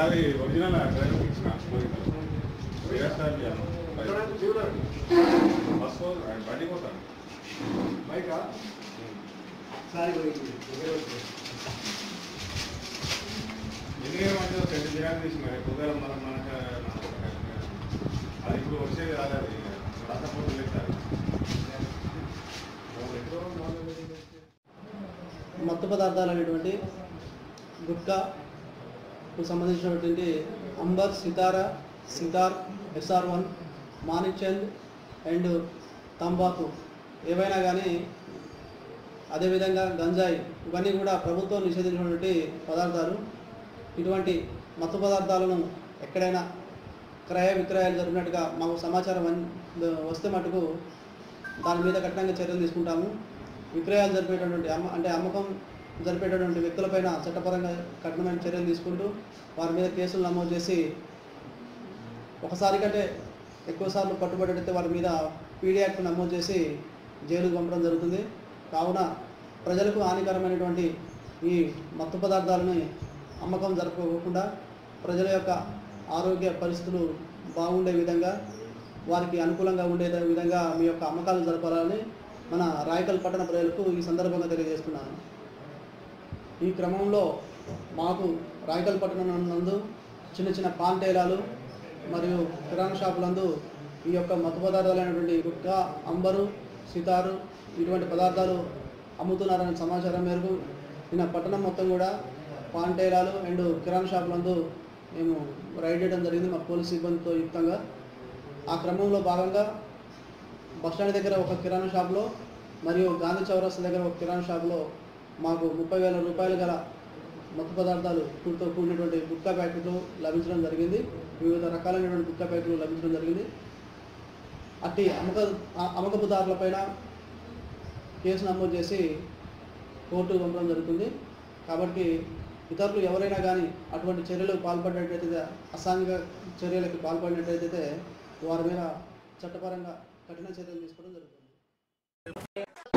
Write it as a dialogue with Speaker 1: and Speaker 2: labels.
Speaker 1: అది original driver ఇచ్చిన bus బండి
Speaker 2: బైకా? సారీ
Speaker 1: ఎందుకంటే మంచిగా సెట్ చేయాలని తీసిన పొద్దున మనం మనకు అది ఇప్పుడు వచ్చేది కాదు అది. రాకపోతే లేదు సార్
Speaker 3: మత్తు పదార్థాలు అనేటువంటి గుట్కాకు సంబంధించినటువంటి Amber Sitara Sitar SR one Manikchand and తంబాకు. ఏవైనా కానీ అదేవిధంగా గంజాయి ఇవన్నీ కూడా ప్రభుత్వం నిషేధించినటువంటి పదార్థాలు. ఇటువంటి మత్తు పదార్థాలను ఎక్కడైనా క్రయ విక్రయాలు జరిగినట్టుగా మాకు సమాచారం వస్తే మటుకు దాని మీద కఠినంగా చర్యలు తీసుకుంటాము. విక్రయాలు జరిపేటటువంటి అమ్మ అంటే అమ్మకం జరిపేటటువంటి వ్యక్తులపైన చట్టపరంగా కఠినమైన చర్యలు తీసుకుంటూ వారి మీద కేసులు నమోదు చేసి ఒకసారి కంటే ఎక్కువసార్లు పట్టుబడితే వారి మీద పీడీ యాక్ట్ నమోదు చేసి జైలుకు పంపడం జరుగుతుంది. కావున ప్రజలకు హానికరమైనటువంటి ఈ మత్తు పదార్థాలని అమ్మకం జరపకుండా ప్రజల యొక్క ఆరోగ్య పరిస్థితులు బాగుండే విధంగా వారికి అనుకూలంగా ఉండే విధంగా మీ యొక్క అమ్మకాలు జరపాలని మన రాయకల్ పట్టణ ప్రజలకు ఈ సందర్భంగా తెలియజేస్తున్నాను. ఈ క్రమంలో మాకు రాయకల్ పట్టణం నందు చిన్న చిన్న పాంటేలాలు మరియు కిరాణా షాపులందు ఈ యొక్క మత్తు పదార్థాలైనటువంటి గుట్కా అంబరు సితారు ఇటువంటి పదార్థాలు అమ్ముతున్నారనే సమాచారం మేరకు నిన్న పట్టణం మొత్తం కూడా పాంటేలాలు అండ్ కిరాణా షాపులందు మేము రైడ్ చేయడం జరిగింది మా పోలీస్ సిబ్బందితో యుక్తంగా. ఆ క్రమంలో భాగంగా బస్టాండ్ దగ్గర ఒక కిరాణా షాప్లో మరియు గాంధీ చౌరస్తా దగ్గర ఒక కిరాణా షాప్లో మాకు ముప్పై వేల రూపాయలు గల మత్తు పదార్థాలు తో కూడినటువంటి గుట్కా ప్యాకెట్లు లభించడం జరిగింది. వివిధ రకాలైనటువంటి గుట్కా ప్యాకెట్లు లభించడం జరిగింది. అట్టి అమ్మక ఆ- అమ్మకపుదారులపైన కేసు నమోదు చేసి కోర్టు పంపడం జరుగుతుంది. కాబట్టి ఇతరులు ఎవరైనా కానీ అటువంటి చర్యలకు పాల్పడినట్టయితే అసాంఘిక చర్యలకు పాల్పడినట్టయితే వారి మీద చట్టపరంగా కఠిన చర్యలు తీసుకోవడం జరుగుతుంది.